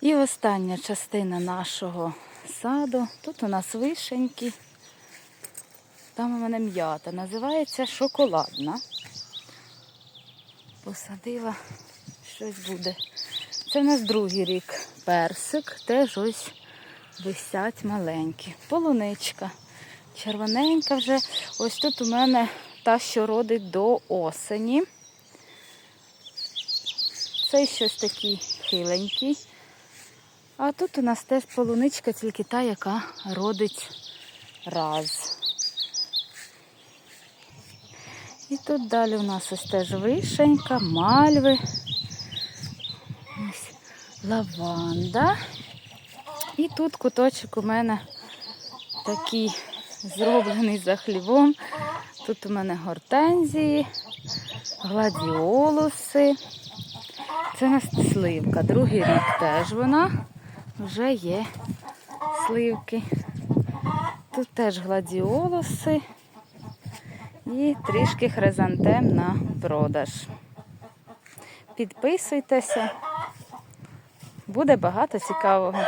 І остання частина нашого саду. Тут у нас вишеньки. Там у мене м'ята. Називається шоколадна. Посадила, щось буде. Це в нас другий рік персик. Теж ось висять маленькі. Полуничка. Червоненька вже. Ось тут у мене та, що родить до осені. Цей щось такий хиленький. А тут у нас теж полуничка, тільки та, яка родить раз. І тут далі у нас ось теж вишенька, мальви, ось лаванда. І тут куточок у мене такий зроблений за хлівом. Тут у мене гортензії, гладіолуси. Це у нас сливка. Другий рік теж вона. Вже є сливки. Тут теж гладіолуси і трішки хризантем на продаж. Підписуйтеся, буде багато цікавого.